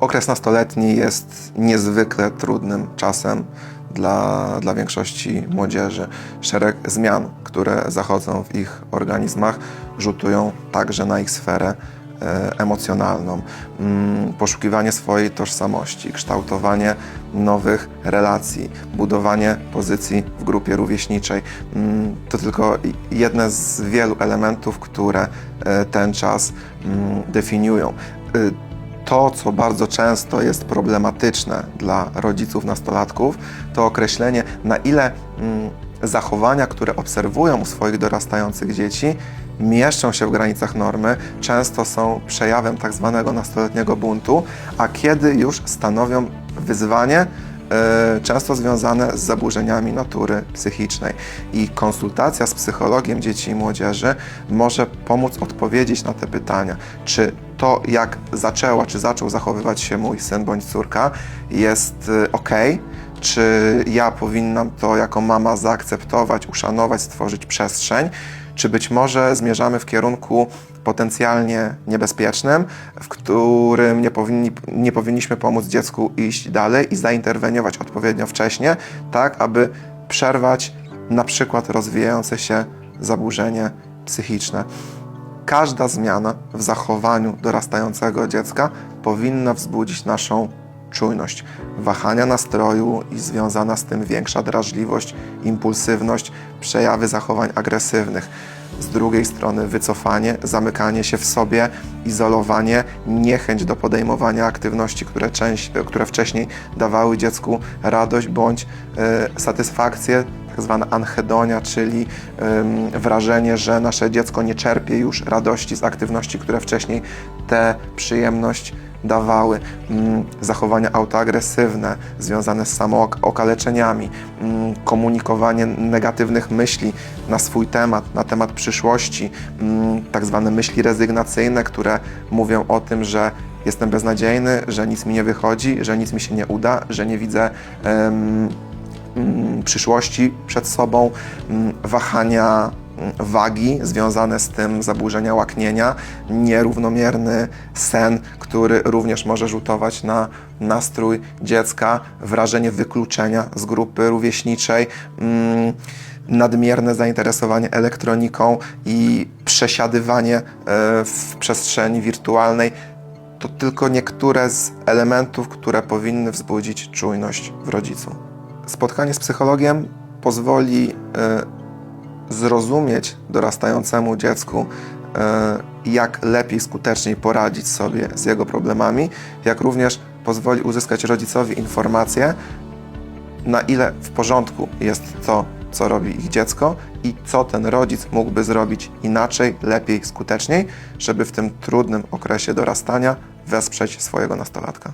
Okres nastoletni jest niezwykle trudnym czasem dla, dla większości młodzieży. Szereg zmian, które zachodzą w ich organizmach, rzutują także na ich sferę e, emocjonalną. Mm, Poszukiwanie swojej tożsamości, kształtowanie nowych relacji, budowanie pozycji w grupie rówieśniczej. Mm, To tylko jedne z wielu elementów, które e, ten czas mm, definiują. To, co bardzo często jest problematyczne dla rodziców nastolatków, to określenie, na ile mm, zachowania, które obserwują u swoich dorastających dzieci, mieszczą się w granicach normy, często są przejawem tak zwanego nastoletniego buntu, a kiedy już stanowią wyzwanie, e, często związane z zaburzeniami natury psychicznej. I konsultacja z psychologiem dzieci i młodzieży może pomóc odpowiedzieć na te pytania, czy to, jak zaczęła, czy zaczął zachowywać się mój syn bądź córka, jest ok, czy ja powinnam to jako mama zaakceptować, uszanować, stworzyć przestrzeń, czy być może zmierzamy w kierunku potencjalnie niebezpiecznym, w którym nie, powinni, nie powinniśmy pomóc dziecku iść dalej i zainterweniować odpowiednio wcześnie, tak aby przerwać na przykład rozwijające się zaburzenie psychiczne. Każda zmiana w zachowaniu dorastającego dziecka powinna wzbudzić naszą czujność. Wahania nastroju i związana z tym większa drażliwość, impulsywność, przejawy zachowań agresywnych. Z drugiej strony wycofanie, zamykanie się w sobie, izolowanie, niechęć do podejmowania aktywności, które, część, które wcześniej dawały dziecku radość bądź e, satysfakcję, tak zwana anhedonia, czyli wrażenie, że nasze dziecko nie czerpie już radości z aktywności, które wcześniej tę przyjemność dawały. Ym, zachowania autoagresywne, związane z samookaleczeniami, ym, komunikowanie negatywnych myśli na swój temat, na temat przyszłości, ym, tak zwane myśli rezygnacyjne, które mówią o tym, że jestem beznadziejny, że nic mi nie wychodzi, że nic mi się nie uda, że nie widzę mm, przyszłości przed sobą, mm, wahania mm, wagi związane z tym zaburzenia łaknienia, nierównomierny sen, który również może rzutować na nastrój dziecka, wrażenie wykluczenia z grupy rówieśniczej, mm, nadmierne zainteresowanie elektroniką i przesiadywanie e, w przestrzeni wirtualnej to tylko niektóre z elementów, które powinny wzbudzić czujność w rodzicu. Spotkanie z psychologiem pozwoli e, zrozumieć dorastającemu dziecku, e, jak lepiej, skuteczniej poradzić sobie z jego problemami, jak również pozwoli uzyskać rodzicowi informację, na ile w porządku jest to, co robi ich dziecko i co ten rodzic mógłby zrobić inaczej, lepiej, skuteczniej, żeby w tym trudnym okresie dorastania wesprzeć swojego nastolatka.